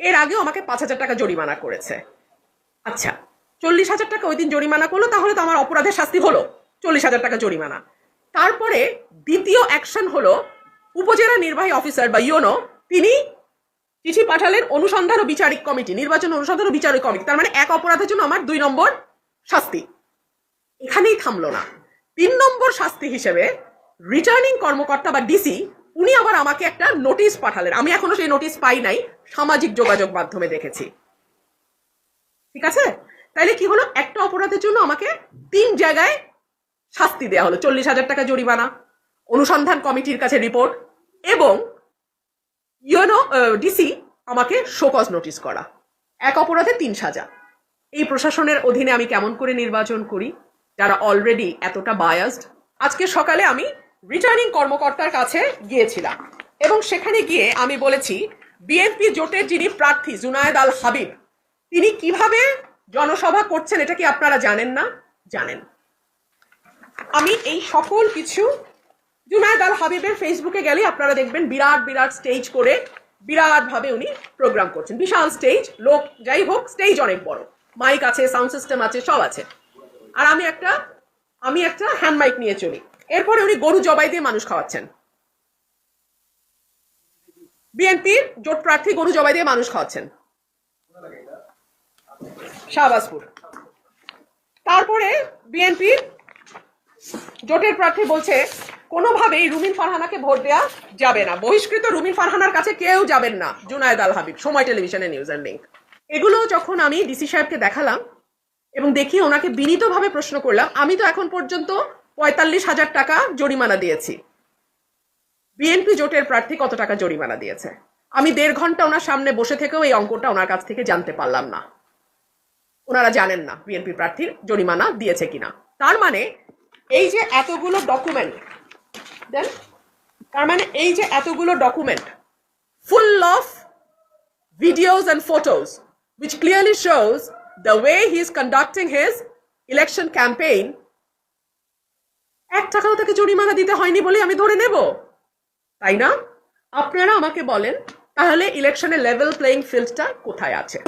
এর আগেও আমাকে পাঁচ হাজার টাকা জরিমানা করেছে। আচ্ছা চল্লিশ হাজার টাকা ওই দিন জরিমানা করল, তাহলে তো আমার অপরাধের শাস্তি হলো, চল্লিশ হাজার টাকা জরিমানা। তারপরে দ্বিতীয় অ্যাকশন হলো, উপজেলা নির্বাহী অফিসার বা ইউনো তিনি চিঠি পাঠালেন অনুসন্ধান ও বিচারিক কমিটি, নির্বাচন অনুসন্ধান ও বিচারিক কমিটি, তার মানে এক অপরাধের জন্য আমার দুই নম্বর শাস্তি। এখানেই থামলো না। তিন নম্বর শাস্তি হিসেবে রিটার্নিং কর্মকর্তা বা ডিসি উনি আবার আমাকে একটা নোটিশ পাঠালেন। আমি এখনও সেই নোটিশ পাই নাই, সামাজিক যোগাযোগ মাধ্যমে দেখেছি। ঠিক আছে? তাইলে কি হলো? একটা অপরাধের জন্য আমাকে তিন জায়গায় শাস্তি দেওয়া হলো। চল্লিশ হাজার টাকা জরিমানা, অনুসন্ধান কমিটির কাছে রিপোর্ট এবং ইউনো ডিসি আমাকে শোকজ নোটিশ করা। এক অপরাধে তিন সাজা। এই প্রশাসনের অধীনে আমি কেমন করে নির্বাচন করি? যারা অলরেডি এতটা বায়াসড আজকে সকালে আমি রিটার্নিং কর্মকর্তার কাছে গিয়েছিলাম। এবং সেখানে গিয়ে আমি বলেছি বিএনপি জোটের যিনি প্রার্থী জুনায়েদ আল হাবিব, তিনি কীভাবে জনসভা করছেন এটা কি আপনারা জানেন না? জানেন। আমি এই সকল কিছু জুনায়দ আল হাবিবের ফেসবুকে গেলে আপনারা দেখবেন বিরাট বিরাট স্টেজ করে বিরাট ভাবে উনি প্রোগ্রাম করছেন। বিশাল স্টেজ লোক যাই হোক স্টেজ অনেক বড়। মাইক আছে সাউন্ড সিস্টেম আছে, সব আছে। আর আমি একটা আমি একটা হ্যান্ড মাইক নিয়ে চলি। এরপরে উনি গরু জবাই দিয়ে মানুষ খাওয়াচ্ছেন। বিএনপির জোট প্রার্থী গরু জবাই দিয়ে মানুষ খাওয়াচ্ছেন। শাহবাজপুর। তারপরে বিএনপির জোটের প্রার্থী বলছে, কোনোভাবেই রুমিন ফারহানাকে ভোট দেওয়া যাবে না। বহিষ্কৃত রুমিন ফারহানার কাছে কেউ যাবেন না, জুনায়দ আল হাবিব, সময় টেলিভিশনে নিউজের লিঙ্ক এগুলো যখন আমি ডিসি সাহেবকে দেখালাম এবং দেখি ওনাকে বিনীতভাবে প্রশ্ন করলাম, আমি তো এখন পর্যন্ত পঁয়তাল্লিশ হাজার টাকা জরিমানা দিয়েছি। বিএনপি জোটের প্রার্থী কত টাকা জরিমানা দিয়েছে? আমি দেড় ঘণ্টা ওনার সামনে বসে থেকেও এই অঙ্কটা ওনার কাছ থেকে জানতে পারলাম না। ওনারা জানেন না বিএনপি প্রার্থীর জরিমানা দিয়েছে কিনা। তার মানে এই যে এতগুলো ডকুমেন্ট দেন তার মানে এই যে এতগুলো document full of videos and photos, which clearly shows the way he is conducting his election campaign এক টাকাও তাকে জরিমানা দিতে হয়নি বলে আমি ধরে নেব। তাই না? আপনারা আমাকে বলেন, তাহলে ইলেকশনের লেভেল প্লেইং ফিল্ডটা কোথায় আছে?